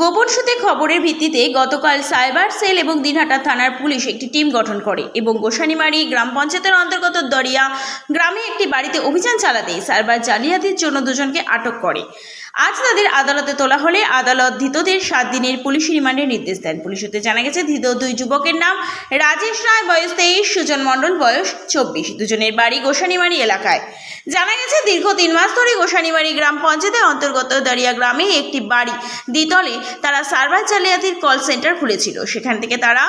গোপন সূত্রে খবরের ভিত্তিতে গতকাল সাইবার সেল এবং দিনহাটা থানার পুলিশ একটি টিম গঠন করে এবং গোসানিমারি গ্রাম পঞ্চায়েতের অন্তর্গত দরিয়া গ্রামে একটি বাড়িতে অভিযান চালাতে সাইবার জালিয়াতির জন্য দুজনকে আটক করে। আজ তাদের আদালতে তোলা হলে আদালত ধৃতদের সাত দিনের পুলিশ রিমান্ডের নির্দেশ দেন। পুলিশ সূত্রে জানা গেছে, ধৃত দুই যুবকের নাম রাজেশ রায়, বয়স তেইশ, সুজন মণ্ডল, বয়স চব্বিশ। দুজনের বাড়ি গোসানিমারি এলাকায়। জানা গেছে, দীর্ঘ তিন মাস ধরে গোসানিমারি গ্রাম পঞ্চায়েতের অন্তর্গত দারিয়া গ্রামে একটি বাড়ি দ্বিতলে তারা সার্ভার জালিয়াতির কল সেন্টার খুলেছিল। সেখান থেকে তারা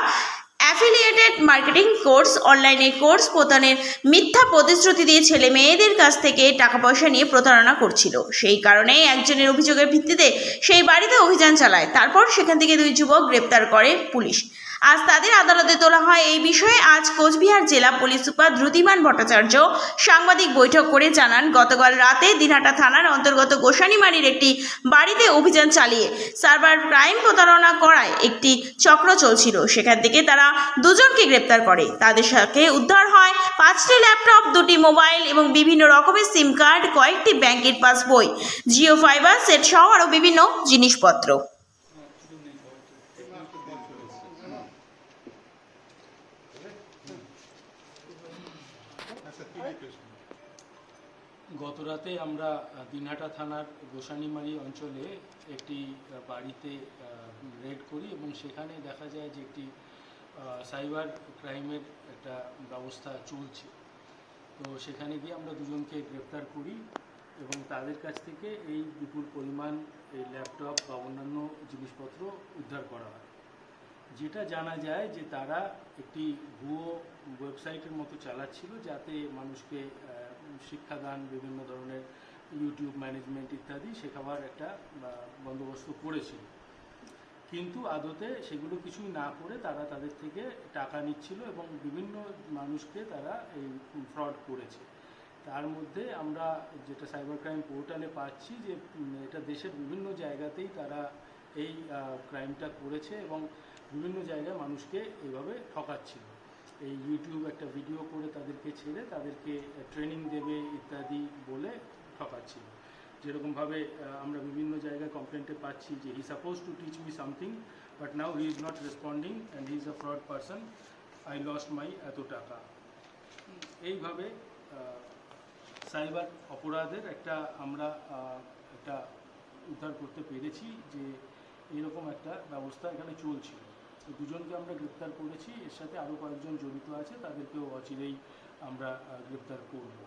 অ্যাফিলিয়েটেড মার্কেটিং কোর্স অনলাইনে কোর্স প্রদানের মিথ্যা প্রতিশ্রুতি দিয়ে ছেলে মেয়েদের কাছ থেকে টাকা পয়সা নিয়ে প্রতারণা করছিল। সেই কারণে একজনের অভিযোগের ভিত্তিতে সেই বাড়িতে অভিযান চালায়। তারপর সেখান থেকে দুই যুবক গ্রেপ্তার করে পুলিশ। আজ তাদের আদালতে তোলা হয় এই বিষয়ে আজ কোচবিহার জেলা পুলিশ সুপার দ্রুতিমান ভট্টাচার্য সাংবাদিক বৈঠক করে জানান, গতকাল রাতে দিনহাটা থানার অন্তর্গত গোসানিমারির একটি বাড়িতে অভিযান চালিয়ে সার্ভার ক্রাইম প্রতারণা করায় একটি চক্র চলছিল। সেখান থেকে তারা দুজনকে গ্রেপ্তার করে। তাদের সাথে উদ্ধার হয় পাঁচটি ল্যাপটপ, দুটি মোবাইল এবং বিভিন্ন রকমের সিম কার্ড, কয়েকটি ব্যাংকের পাসবই, জিও ফাইবার, সেট সহ আরও বিভিন্ন জিনিসপত্র। গতরাতে আমরা দিনহাটা থানার গোসানিমারি অঞ্চলে একটি বাড়িতে রেড করি এবং সেখানে দেখা যায় যে একটি সাইবার ক্রাইমের একটা ব্যবস্থা চলছে। তো সেখানে গিয়ে আমরা দুজনকে গ্রেপ্তার করি এবং তাদের কাছ থেকে এই বিপুল পরিমাণ এই ল্যাপটপ বা অন্যান্য জিনিসপত্র উদ্ধার করা হয়। যেটা জানা যায় যে তারা একটি ভুয়ো ওয়েবসাইটের মতো চালাচ্ছিল যাতে মানুষকে শিক্ষাদান, বিভিন্ন ধরনের ইউটিউব ম্যানেজমেন্ট ইত্যাদি শেখাবার একটা বন্দোবস্ত করেছিল। কিন্তু আদতে সেগুলো কিছুই না করে তারা তাদের থেকে টাকা নিচ্ছিল এবং বিভিন্ন মানুষকে তারা এই ফ্রড করেছে। তার মধ্যে আমরা যেটা সাইবার ক্রাইম পোর্টালে পাচ্ছি যে এটা দেশের বিভিন্ন জায়গাতেই তারা এই ক্রাইমটা করেছে এবং বিভিন্ন জায়গায় মানুষকে এইভাবে ঠকাচ্ছিল। এই ইউটিউব একটা ভিডিও করে তাদেরকে ছেড়ে তাদেরকে ট্রেনিং দেবে ইত্যাদি বলে ঠকাচ্ছিল। যেরকমভাবে আমরা বিভিন্ন জায়গায় কমপ্লেন্টে পাচ্ছি যে he suppose to teach me something but now he is not responding and he is a fraud person I lost my এত টাকা। এইভাবে সাইবার অপরাধের একটা আমরা একটা উদ্ধার করতে পেরেছি যে, এরকম একটা ব্যবস্থা এখানে চলছিল। তো দুজনকে আমরা গ্রেপ্তার করেছি। এর সাথে আরও কয়েকজন জড়িত আছে তাদেরকেও অচিরেই আমরা গ্রেপ্তার করব।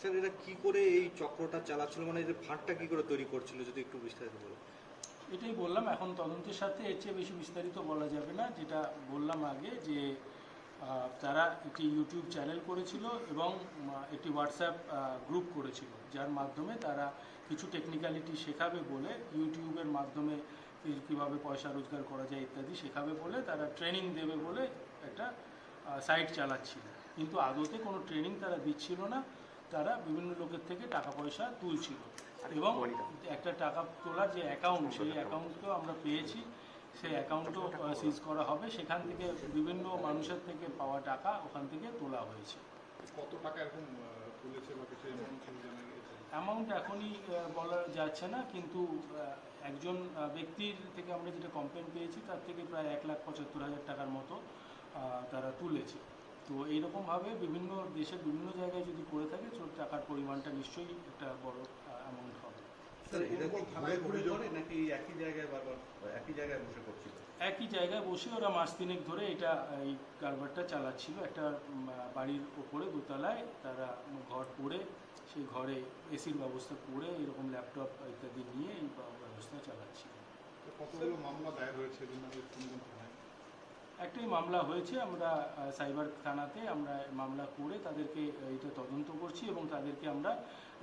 স্যার এরা কি করে এই চক্রটা চালাচ্ছিল? মানে এই যে ফাঁদটা কি করে তৈরি করছিল? যদি একটু বিস্তারিত বলো। এটাই বললাম এখন তদন্তের সাথে এর চেয়ে বেশি বিস্তারিত বলা যাবে না। যেটা বললাম আগে যে তারা একটি ইউটিউব চ্যানেল করেছিল এবং একটি হোয়াটসঅ্যাপ গ্রুপ করেছিল যার মাধ্যমে তারা কিছু টেকনিক্যালিটি শেখাবে বলে ইউটিউবের মাধ্যমে কীভাবে পয়সা রোজগার করা যায় ইত্যাদি শেখাবে বলে তারা ট্রেনিং দেবে বলে একটা সাইট চালাচ্ছিল। কিন্তু আদতে কোনো ট্রেনিং তারা দিচ্ছিল না। তারা বিভিন্ন লোকের থেকে টাকা পয়সা তুলছিল। এবং একটা টাকা তোলার যে অ্যাকাউন্ট সেই অ্যাকাউন্টকেও আমরা পেয়েছি। সেই অ্যাকাউন্টও সিজ করা হবে। সেখান থেকে বিভিন্ন মানুষের থেকে পাওয়া টাকা ওখান থেকে তোলা হয়েছে। কত টাকা তুলেছে বা কিছু গিয়েছে অ্যামাউন্ট এখনই বলা যাচ্ছে না। কিন্তু একজন ব্যক্তির থেকে আমরা যেটা কমপ্লেন পেয়েছি, তার থেকে প্রায় এক লাখ পঁচাত্তর হাজার টাকার মতো তারা তুলেছে। তো এইরকমভাবে বিভিন্ন দেশের বিভিন্ন জায়গায় যদি করে থাকে টাকার পরিমাণটা নিশ্চয়ই একটা বড় অ্যামাউন্ট হবে। একই জায়গায় বসে ওরা মাস তিনেক ধরে এটা এই কারবারটা চালাচ্ছিল। একটা বাড়ির ওপরে দোতলায় তারা ঘর করে সেই ঘরে এসির ব্যবস্থা করে এরকম ল্যাপটপ ইত্যাদি নিয়ে এই ব্যবস্থা চালাচ্ছিল। কতগুলো মামলা দায়ের হয়েছে একটাই মামলা হয়েছে আমরা সাইবার থানাতে আমরা মামলা করে তাদেরকে এটা তদন্ত করছি এবং তাদেরকে আমরা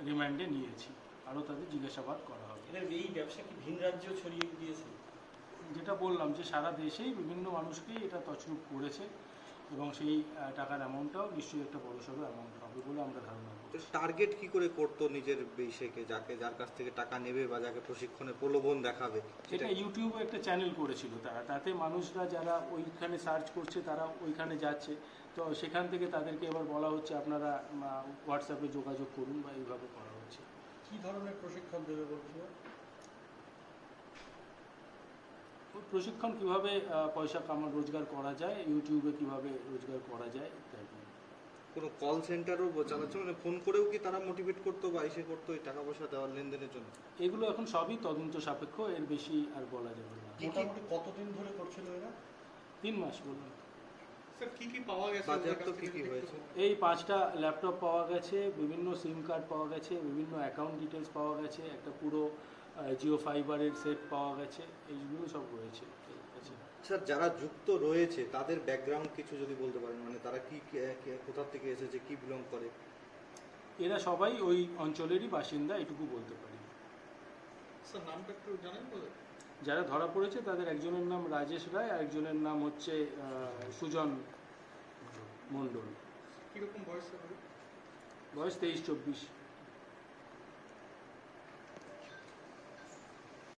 রিমান্ডে নিয়েছি। আরও তাদের জিজ্ঞাসাবাদ করা হবে। এই ব্যবসা কি ভিন রাজ্য ছড়িয়ে দিয়েছে? যেটা বললাম যে সারা দেশেই বিভিন্ন মানুষকেই এটা তছরূপ করেছে এবং সেই টাকার অ্যামাউন্টটাও নিশ্চয়ই একটা বড় সড়ো অ্যামাউন্ট হবে বলে আমরা ধারণা করছি। টার্গেট কি করে করতো নিজের বিষয়কে যাকে যার কাছ থেকে টাকা নেবে বা যাকে প্রশিক্ষণে প্রলোভন দেখাবে? সেটা ইউটিউবে একটা চ্যানেল করেছিল তারা। তাতে মানুষরা যারা ওইখানে সার্চ করছে তারা ওইখানে যাচ্ছে। তো সেখান থেকে তাদেরকে এবার বলা হচ্ছে আপনারা হোয়াটসঅ্যাপে যোগাযোগ করুন বা এইভাবে করা হচ্ছে। কি ধরনের প্রশিক্ষণ দেবে বলছিল প্রশিক্ষণ কীভাবে পয়সা কামান রোজগার করা যায় ইউটিউবে কীভাবে রোজগার করা যায় ইত্যাদি। কোনো কল সেন্টারও চালাচ্ছে? মানে ফোন করেও কি তারা মোটিভেট করতো বা এসে করতো এই টাকা পয়সা দেওয়ার লেনদেনের জন্য? এগুলো এখন সবই তদন্ত সাপেক্ষ এর বেশি আর বলা যাবে না। মোটামুটি কতদিন ধরে করছিল এরা? তিন মাস বলুন। এই পাঁচটা ল্যাপটপ পাওয়া গেছে বিভিন্ন সিম কার্ড পাওয়া গেছে বিভিন্ন অ্যাকাউন্ট ডিটেলস পাওয়া গেছে একটা পুরো জিও ফাইবারের সেট পাওয়া গেছে এইগুলো সব রয়েছে। স্যার যারা যুক্ত রয়েছে তাদের ব্যাকগ্রাউন্ড কিছু যদি বলতে পারেন মানে তারা কে- কোথা থেকে এসেছে কি বিলং করে? এরা সবাই ওই অঞ্চলেরই বাসিন্দা এটুকু বলতে পারি। স্যার নামটা একটু জানেন বলে? যারা ধরা পড়েছে তাদের একজনের নাম রাজেশ রায় আর একজনের নাম হচ্ছে সুজন মণ্ডল। কীরকম বয়স বয়স তেইশ চব্বিশ।